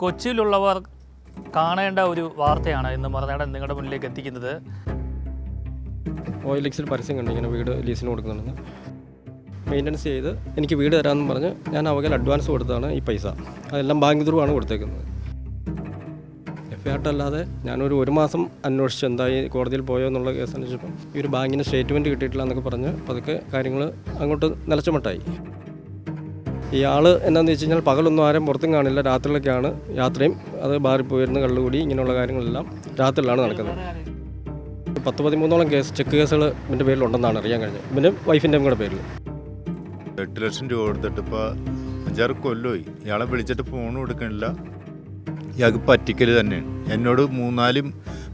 കൊച്ചിയിലുള്ളവർ കാണേണ്ട ഒരു വാർത്തയാണ് ഇന്ന് മറുനാടൻ നിങ്ങളുടെ മുന്നിലേക്ക് എത്തിക്കുന്നത്. ഓയിൽ എക്സിൽ പരസ്യം കണ്ടു. ഇങ്ങനെ വീട് ലീസിന് കൊടുക്കുന്നുണ്ടെന്ന്. മെയിന്റനൻസ് ചെയ്ത് എനിക്ക് വീട് തരാമെന്ന് പറഞ്ഞ് ഞാൻ അവകൽ അഡ്വാൻസ് കൊടുത്താണ് ഈ പൈസ. അതെല്ലാം ബാങ്ക് ത്രൂ ആണ് കൊടുത്തേക്കുന്നത്. എഫ് ഐ ആർട്ടല്ലാതെ ഞാനൊരു ഒരു മാസം അന്വേഷിച്ച് എന്തായി കോടതിയിൽ പോയോ എന്നുള്ള കേസ് അന്വേഷിച്ചപ്പം ഈ ഒരു ബാങ്കിന് സ്റ്റേറ്റ്മെന്റ് കിട്ടിയിട്ടില്ല എന്നൊക്കെ പറഞ്ഞ് പതുക്കെ കാര്യങ്ങൾ അങ്ങോട്ട് നിലച്ചുമട്ടായി. ഇയാൾ എന്താണെന്ന് വെച്ച് കഴിഞ്ഞാൽ പകലൊന്നും ആരും പുറത്തും കാണില്ല. രാത്രിയിലൊക്കെയാണ് യാത്രയും. അത് ബാറിൽ പോയിരുന്ന കള്ളുകൂടി ഇങ്ങനെയുള്ള കാര്യങ്ങളെല്ലാം രാത്രിയിലാണ് നടക്കുന്നത്. പത്ത് പതിമൂന്നോളം കേസ് ചെക്ക് കേസുകൾ ഇവന്റെ പേരിലുണ്ടെന്നാണ് അറിയാൻ കഴിഞ്ഞത്. ഇവന്റെ വൈഫിന്റെയും കൂടെ പേരിൽ. എട്ട് ലക്ഷം രൂപ കൊടുത്തിട്ട് ഇപ്പോൾ അഞ്ചാറ് കൊല്ലമായി ഇയാളെ വിളിച്ചിട്ട് ഫോൺ എടുക്കണില്ല. ഇയാൾക്ക് പറ്റിക്കൽ തന്നെയാണ് എന്നോട് മൂന്നാലും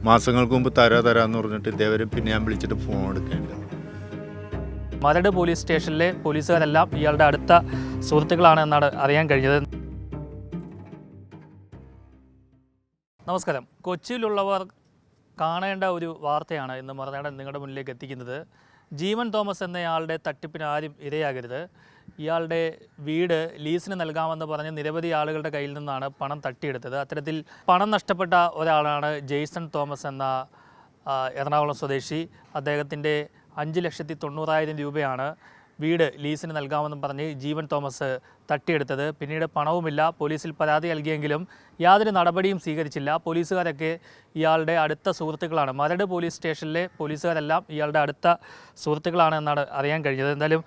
മാസങ്ങൾക്ക് മുമ്പ് തരാ തരാന്ന് പറഞ്ഞിട്ട് ഇതേവരെ പിന്നെ ഞാൻ വിളിച്ചിട്ട് ഫോൺ എടുക്കണില്ല. മരട് പോലീസ് സ്റ്റേഷനിലെ പോലീസുകാരെല്ലാം ഇയാളുടെ അടുത്ത സുഹൃത്തുക്കളാണ് എന്നാണ് അറിയാൻ കഴിഞ്ഞത്. നമസ്കാരം. കൊച്ചിയിലുള്ളവർ കാണേണ്ട ഒരു വാർത്തയാണ് ഇന്ന് മറുനാടൻ നിങ്ങളുടെ മുന്നിലേക്ക് എത്തിക്കുന്നത്. ജീവൻ തോമസ് എന്നയാളുടെ തട്ടിപ്പിന് ആരും ഇരയാകരുത്. ഇയാളുടെ വീട് ലീസിന് നൽകാമെന്ന് പറഞ്ഞ് നിരവധി ആളുകളുടെ കയ്യിൽ നിന്നാണ് പണം തട്ടിയെടുത്തത്. അത്തരത്തിൽ പണം നഷ്ടപ്പെട്ട ഒരാളാണ് ജെയ്സൺ തോമസ് എന്ന എറണാകുളം സ്വദേശി. അദ്ദേഹത്തിന്റെ അഞ്ച് ലക്ഷത്തി തൊണ്ണൂറായിരം രൂപയാണ് വീട് ലീസിന് നൽകാമെന്നും പറഞ്ഞ് ജീവൻ തോമസ് തട്ടിയെടുത്തത്. പിന്നീട് പണവുമില്ല. പോലീസിൽ പരാതി നൽകിയെങ്കിലും യാതൊരു നടപടിയും സ്വീകരിച്ചില്ല. പോലീസുകാരൊക്കെ ഇയാളുടെ അടുത്ത സുഹൃത്തുക്കളാണ്. മരട് പോലീസ് സ്റ്റേഷനിലെ പോലീസുകാരെല്ലാം ഇയാളുടെ അടുത്ത സുഹൃത്തുക്കളാണ് എന്നാണ് അറിയാൻ കഴിഞ്ഞത്. എന്തായാലും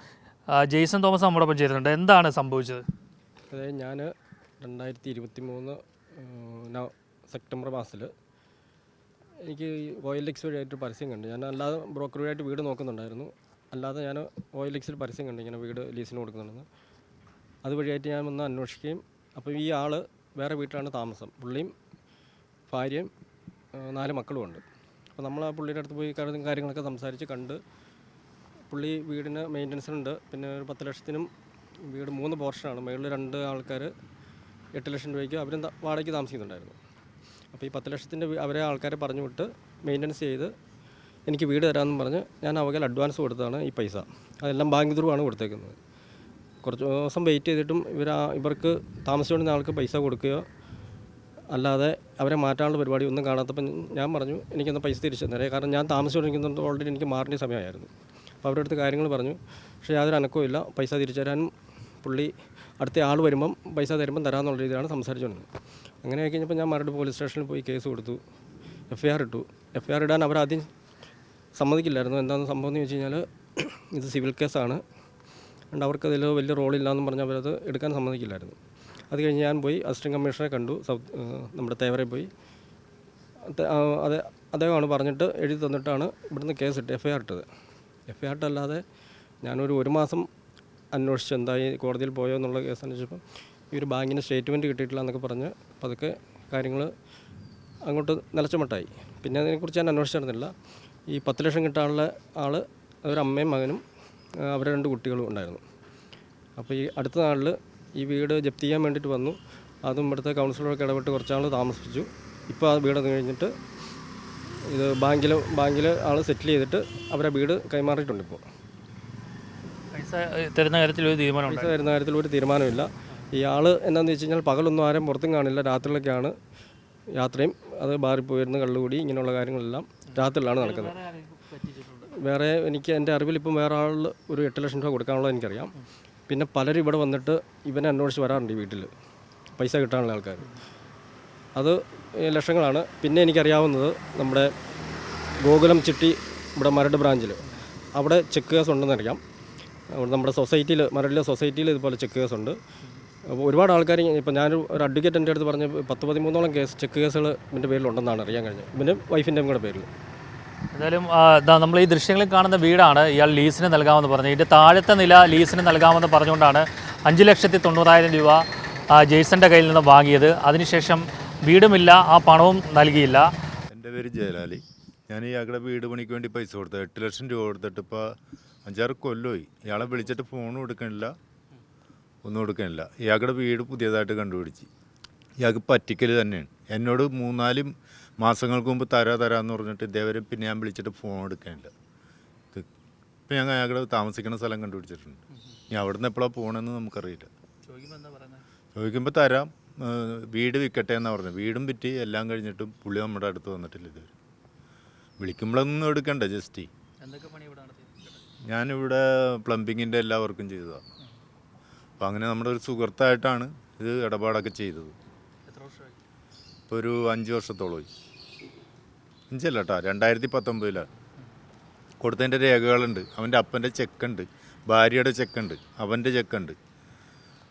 ജെയ്സൺ തോമസ് നമ്മോടൊപ്പം ചേരുന്നുണ്ട്. എന്താണ് സംഭവിച്ചത്? അതായത് ഞാൻ രണ്ടായിരത്തി ഇരുപത്തി മൂന്ന് സെപ്റ്റംബർ മാസത്തിൽ എനിക്ക് ഓയിൽ എക്സ് വഴിയായിട്ട് പരസ്യം കണ്ടു. ഞാൻ അല്ലാതെ ബ്രോക്കർ വഴിയായിട്ട് വീട് നോക്കുന്നുണ്ടായിരുന്നു. അല്ലാതെ ഞാൻ ഓയിൽ എക്സിൽ പരസ്യം കണ്ടു ഇങ്ങനെ വീട് ലീസിന് കൊടുക്കുന്നുണ്ടെന്ന്. അതുവഴിയായിട്ട് ഞാൻ ഒന്ന് അന്വേഷിക്കുകയും അപ്പോൾ ഈ ആൾ വേറെ വീട്ടിലാണ് താമസം. പുള്ളിയും ഭാര്യയും നാല് മക്കളും ഉണ്ട്. അപ്പോൾ നമ്മൾ ആ പുള്ളിയുടെ അടുത്ത് പോയി കാര്യം- കാര്യങ്ങളൊക്കെ സംസാരിച്ച് കണ്ട് പുള്ളി വീടിന് മെയിന്റനൻസിനുണ്ട് പിന്നെ ഒരു പത്ത് ലക്ഷത്തിനും വീട് മൂന്ന് പോർഷനാണ് മുകളിൽ രണ്ട് ആൾക്കാർ എട്ട് ലക്ഷം രൂപയ്ക്ക് അവരും വാടകയ്ക്ക് താമസിക്കുന്നുണ്ടായിരുന്നു. അപ്പോൾ ഈ പത്ത് ലക്ഷത്തിന്റെ അവരെ ആൾക്കാരെ പറഞ്ഞു വിട്ട് മെയിന്റനൻസ് ചെയ്ത് എനിക്ക് വീട് തരാമെന്ന് പറഞ്ഞ് ഞാൻ അവകൽ അഡ്വാൻസ് കൊടുത്തതാണ് ഈ പൈസ. അതെല്ലാം ബാങ്ക് ത്രൂ ആണ് കൊടുത്തേക്കുന്നത്. കുറച്ച് ദിവസം വെയിറ്റ് ചെയ്തിട്ടും ഇവർ ഇവർക്ക് താമസിച്ചുകൊണ്ടിരുന്ന ആൾക്ക് പൈസ കൊടുക്കുകയോ അല്ലാതെ അവരെ മാറ്റാനുള്ള പരിപാടി ഒന്നും കാണാത്തപ്പം ഞാൻ പറഞ്ഞു എനിക്കൊന്ന് പൈസ തിരിച്ചു തരേ കാരണം ഞാൻ താമസിച്ചുകൊണ്ടിരിക്കുന്നത് ഓൾറെഡി എനിക്ക് മാറേണ്ട സമയമായിരുന്നു. അപ്പോൾ അവരുടെ അടുത്ത് കാര്യങ്ങൾ പറഞ്ഞു. പക്ഷേ യാതൊരു അനക്കവും ഇല്ല. പൈസ തിരിച്ചു തരാനും പുള്ളി അടുത്ത ആൾ വരുമ്പം പൈസ തരുമ്പം തരാമെന്നുള്ള രീതിയിലാണ് സംസാരിച്ചുകൊണ്ടിരുന്നത്. അങ്ങനെ ആയി കഴിഞ്ഞപ്പോൾ ഞാൻ മരട് പോലീസ് സ്റ്റേഷനിൽ പോയി കേസ് കൊടുത്തു. എഫ് ഐ ആർ ഇട്ടു. എഫ് ഐ ആർ ഇടാൻ അവരാദ്യം സമ്മതിക്കില്ലായിരുന്നു. എന്താണെന്ന് സംഭവം എന്ന് വെച്ച് കഴിഞ്ഞാൽ ഇത് സിവിൽ കേസാണ്. അതുകൊണ്ട് അവർക്കതിൽ വലിയ റോളില്ലാന്നും പറഞ്ഞ് അവരത് എടുക്കാൻ സമ്മതിക്കില്ലായിരുന്നു. അത് കഴിഞ്ഞ് ഞാൻ പോയി അസിസ്റ്റന്റ് കമ്മീഷണറെ കണ്ടു. സൗത്ത് നമ്മുടെ തേവരെ പോയി. അതെ അദ്ദേഹമാണ് പറഞ്ഞിട്ട് എഴുതി തന്നിട്ടാണ് ഇവിടുന്ന് കേസ് ഇട്ട് എഫ് ഐ ആർ ഇട്ടത്. എഫ് ഐ ആർ ഇട്ടല്ലാതെ ഞാനൊരു ഒരു മാസം അന്വേഷിച്ച് എന്തായി കോടതിയിൽ പോയോ എന്നുള്ള കേസ് അന്വേഷിച്ചപ്പോൾ ഈ ഒരു ബാങ്കിന്റെ സ്റ്റേറ്റ്മെന്റ് കിട്ടിയിട്ടില്ല എന്നൊക്കെ പറഞ്ഞ് പതുക്കെ കാര്യങ്ങൾ അങ്ങോട്ട് നിലച്ചുമട്ടായി. പിന്നെ അതിനെക്കുറിച്ച് ഞാൻ അന്വേഷിച്ചിരുന്നില്ല. ഈ പത്ത് ലക്ഷം കിട്ടാനുള്ള ആൾ ഒരു അമ്മയും മകനും അവരെ രണ്ട് കുട്ടികളും ഉണ്ടായിരുന്നു. അപ്പോൾ ഈ അടുത്ത നാളിൽ ഈ വീട് ജപ്തി ചെയ്യാൻ വേണ്ടിയിട്ട് വന്നു. അതും ഇവിടുത്തെ കൗൺസിലറൊക്കെ ഇടപെട്ട് കുറച്ചാൾ താമസിപ്പിച്ചു. ഇപ്പോൾ ആ വീട് അത് കഴിഞ്ഞിട്ട് ഇത് ബാങ്കിൽ ബാങ്കിൽ ആൾ സെറ്റിൽ ചെയ്തിട്ട് അവരെ വീട് കൈമാറിയിട്ടുണ്ട് ഇപ്പോൾ. പൈസ തരുന്ന കാര്യത്തിൽ ഒരു തീരുമാനം പൈസ തരുന്ന കാര്യത്തിൽ ഒരു തീരുമാനമില്ല. ഇയാൾ എന്താണെന്ന് വെച്ച് കഴിഞ്ഞാൽ പകലൊന്നും ആരും പുറത്തും കാണില്ല. രാത്രിയിലൊക്കെയാണ് യാത്രയും. അത് ബാറിൽ പോയിരുന്ന് കള്ളുകൂടി ഇങ്ങനെയുള്ള കാര്യങ്ങളെല്ലാം രാത്രിയിലാണ് നടക്കുന്നത്. വേറെ എനിക്ക് എന്റെ അറിവിൽ ഇപ്പം വേറെ ആൾ ഒരു എട്ട് ലക്ഷം രൂപ കൊടുക്കാനുള്ളത് എനിക്കറിയാം. പിന്നെ പലരും ഇവിടെ വന്നിട്ട് ഇവനെ അന്വേഷിച്ച് വരാറുണ്ട് ഈ വീട്ടിൽ പൈസ കിട്ടാനുള്ള ആൾക്കാർ അത് ലക്ഷങ്ങളാണ്. പിന്നെ എനിക്കറിയാവുന്നത് നമ്മുടെ ഗോകുലം ചിട്ടി ഇവിടെ മരട് ബ്രാഞ്ചിൽ അവിടെ ചെക്ക് കേസ് ഉണ്ടെന്നറിയാം നമ്മുടെ സൊസൈറ്റിയിൽ മരടിലെ സൊസൈറ്റിയിൽ ഇതുപോലെ ചെക്ക് കേസ് ഉണ്ട് ഒരുപാട് ആൾക്കാർ ഇപ്പം ഞാൻ ഒരു അഡ്വക്കേറ്റ് എന്റെ അടുത്ത് പറഞ്ഞ് പത്ത് പതിമൂന്നോളം കേസ് ചെക്ക് കേസുകൾ ഇവന്റെ പേരിലുണ്ടെന്നാണ് അറിയാൻ കഴിഞ്ഞത്. പിന്നെ വൈഫിന്റെയും കൂടെ പേരിൽ എന്തായാലും ദാ നമ്മൾ ഈ ദൃശ്യങ്ങളിൽ കാണുന്ന വീടാണ്. ഇയാൾ ലീസിന് നൽകാമെന്ന് പറഞ്ഞു. ഇതിന്റെ താഴത്തെ നില ലീസിന് നൽകാമെന്ന് പറഞ്ഞുകൊണ്ടാണ് അഞ്ച് ലക്ഷത്തി തൊണ്ണൂറായിരം രൂപ ജെയ്സന്റെ ജെയ്സന്റെ കയ്യിൽ നിന്ന് വാങ്ങിയത്. അതിനുശേഷം വീടുമില്ല ആ പണവും നൽകിയില്ല. എന്റെ പേര് ജയലാലി. ഞാൻ ഇയാളുടെ വീട് പണിക്ക് വേണ്ടി പൈസ കൊടുത്തു എട്ട് ലക്ഷം രൂപ കൊടുത്തിട്ട് ഇപ്പോൾ അഞ്ചാറ് കൊല്ലമായി ഇയാളെ വിളിച്ചിട്ട് ഫോണും എടുക്കണില്ല ഒന്നും കൊടുക്കാനില്ല ഇയാളുടെ വീട് പുതിയതായിട്ട് കണ്ടുപിടിച്ച്. ഇയാൾക്ക് പറ്റിക്കൽ തന്നെയാണ്. എന്നോട് മൂന്നാൽ മാസങ്ങൾക്ക് മുമ്പ് തരാ തരാമെന്ന് പറഞ്ഞിട്ട് ഇതേവരെ പിന്നെ ഞാൻ വിളിച്ചിട്ട് ഫോൺ എടുക്കാനില്ല. ഇത് ഇപ്പം ഞങ്ങൾ അയാളുടെ താമസിക്കുന്ന സ്ഥലം കണ്ടുപിടിച്ചിട്ടുണ്ട്. ഇനി അവിടെ നിന്ന് എപ്പോഴാണ് പോകണമെന്ന് നമുക്കറിയില്ല ചോദിക്കുമ്പോൾ തരാം. വീട് വിൽക്കട്ടെ എന്നാണ് പറഞ്ഞത് വീടും വിറ്റ് എല്ലാം കഴിഞ്ഞിട്ടും പുള്ളി നമ്മുടെ അടുത്ത് വന്നിട്ടില്ല ഇതുവരെ. വിളിക്കുമ്പോഴൊന്നും എടുക്കണ്ട ജസ്റ്റ്. ഞാനിവിടെ പ്ലംബിങ്ങിന്റെ എല്ലാ വർക്കും ചെയ്തതാണ് അപ്പോൾ അങ്ങനെ നമ്മുടെ ഒരു സുഹൃത്തായിട്ടാണ് ഇത് ഇടപാടൊക്കെ ചെയ്തത്. ഇപ്പോൾ ഒരു അഞ്ച് വർഷത്തോളമായി. അഞ്ചല്ല കേട്ടോ രണ്ടായിരത്തി പത്തൊമ്പതിലാണ് കൊടുത്തതിന്റെ രേഖകളുണ്ട്. അവന്റെ അപ്പന്റെ ചെക്കുണ്ട്. ഭാര്യയുടെ ചെക്കുണ്ട്. അവന്റെ ചെക്കുണ്ട്.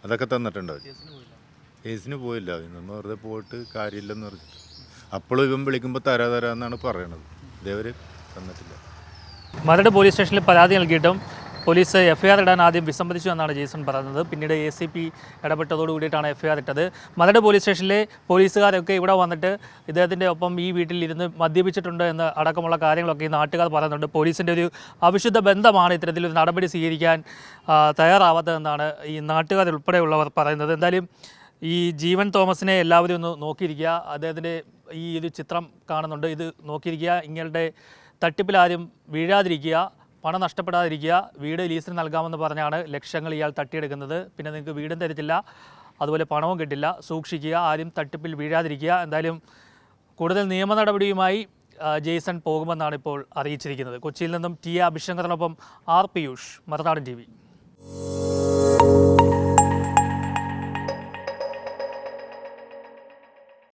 അതൊക്കെ തന്നിട്ടുണ്ട് അവർ കേസിന് പോയില്ല? കേസിന് പോയില്ല. നമ്മൾ വെറുതെ പോയിട്ട് കാര്യമില്ലെന്ന് പറഞ്ഞിട്ട്. അപ്പോഴും ഇവൻ വിളിക്കുമ്പോൾ തരാ തരാമെന്നാണ് പറയണത്. ഇതേവരെ തന്നിട്ടില്ല. മരട് പോലീസ് സ്റ്റേഷനിൽ പരാതി നൽകിയിട്ടും പോലീസ് എഫ്ഐആർ ഇടാൻ ആദ്യം വിസമ്മതിച്ചു എന്നാണ് ജെയ്സൺ പറയുന്നത് പിന്നീട് എ സി പി എഫ് കൂടിയിട്ടാണ് എഫ്ഐആർ ഇട്ടത്. മലട് പോലീസ് സ്റ്റേഷനിലെ പോലീസുകാരൊക്കെ ഇവിടെ വന്നിട്ട് ഇദ്ദേഹത്തിന്റെ ഒപ്പം ഈ വീട്ടിൽ ഇരുന്ന് മദ്യപിച്ചിട്ടുണ്ട് എന്ന് അടക്കമുള്ള കാര്യങ്ങളൊക്കെ ഈ നാട്ടുകാർ പറയുന്നുണ്ട്. പോലീസിന്റെ ഒരു അവിശുദ്ധ ബന്ധമാണ് ഇത്തരത്തിലൊരു നടപടി സ്വീകരിക്കാൻ തയ്യാറാവാത്തതെന്നാണ് ഈ നാട്ടുകാർ ഉൾപ്പെടെയുള്ളവർ പറയുന്നത്. എന്തായാലും ഈ ജീവൻ തോമസിനെ എല്ലാവരും ഒന്ന് നോക്കിയിരിക്കുക. അദ്ദേഹത്തിന്റെ ഈ ഒരു ചിത്രം കാണുന്നുണ്ട്. ഇത് നോക്കിയിരിക്കുക. ഇങ്ങളുടെ തട്ടിപ്പിലാരും വീഴാതിരിക്കുക. പണം നഷ്ടപ്പെടാതിരിക്കുക വീട് ലീസിന് നൽകാമെന്ന് പറഞ്ഞാണ് ലക്ഷങ്ങൾ ഇയാൾ തട്ടിയെടുക്കുന്നത്. പിന്നെ നിങ്ങൾക്ക് വീടും തരത്തില്ല അതുപോലെ പണവും കിട്ടില്ല. സൂക്ഷിക്കുക ആരും തട്ടിപ്പിൽ വീഴാതിരിക്കുക. എന്തായാലും കൂടുതൽ നിയമ നടപടിയുമായി ജെയ്സൺ പോകുമെന്നാണ് ഇപ്പോൾ അറിയിച്ചിരിക്കുന്നത്. കൊച്ചിയിൽ നിന്നും ടി അഭിശങ്കറിനൊപ്പം ആർ പിയൂഷ് മറുനാടൻ ടി